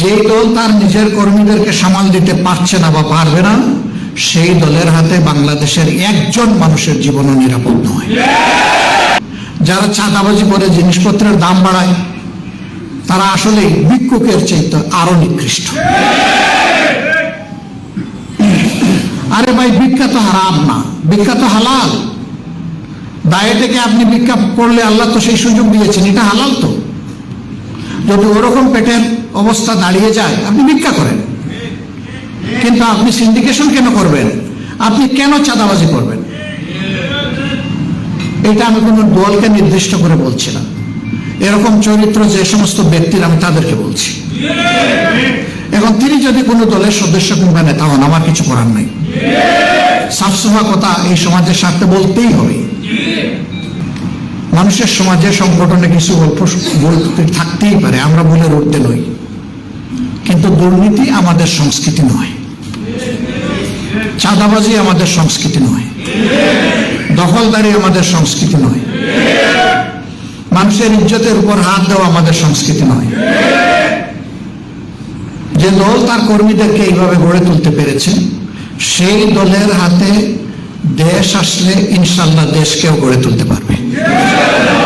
যেই দল তার নিজের কর্মীদেরকে সামাল দিতে পারছে না বা পারবে না, সেই দলের হাতে বাংলাদেশের একজন মানুষের জীবনও নিরাপদ নয়। যারা চাঁদাবাজি করে জিনিসপত্রের দাম বাড়ায়, তারা আসলে ভিক্ষুকের চাইতে আরও নিকৃষ্ট। আরে ভাই বিখ্যাত হারাম না। বিখ্যাত হালাল। দায়ে থেকে আপনি ভিক্ষা করলে আল্লাহ তো সেই সুযোগ দিয়েছেন, এটা হালাল তো। যদি ওরকম পেটের অবস্থা দাঁড়িয়ে যায়, আপনি ভিক্ষা করেন। কিন্তু আপনি সিন্ডিকেশন কেন করবেন? আপনি কেন চাঁদাবাজি করবেন? এটা আমি কোনো দলকে নির্দিষ্ট করে বলছি না। এরকম চরিত্র যে সমস্ত ব্যক্তির আমি তাদেরকে বলছি। এখন তিনি যদি কোনো দলের সদস্য কিংবা নেতা হন, আমার কিছু করার নাই। সাফসফা কথা এই সমাজের স্বার্থে বলতেই হবে। মানুষের সমাজে সংগঠনে কিছু গল্প বলতে থাকতেই পারে, আমরা বলে উঠতে নই। কিন্তু দুর্নীতি আমাদের সংস্কৃতি নয়। চাঁদাবাজি আমাদের সংস্কৃতি নয়। দখলদারি আমাদের সংস্কৃতি নয়। মানুষের ইজ্জতের উপর হাত দেওয়া আমাদের সংস্কৃতি নয়। যে দল তার কর্মীদেরকে এইভাবে গড়ে তুলতে পেরেছে, সেই দলের হাতে দেশ আসলে ইনশাল্লাহ দেশকেও গড়ে তুলতে পারবে। Yeah.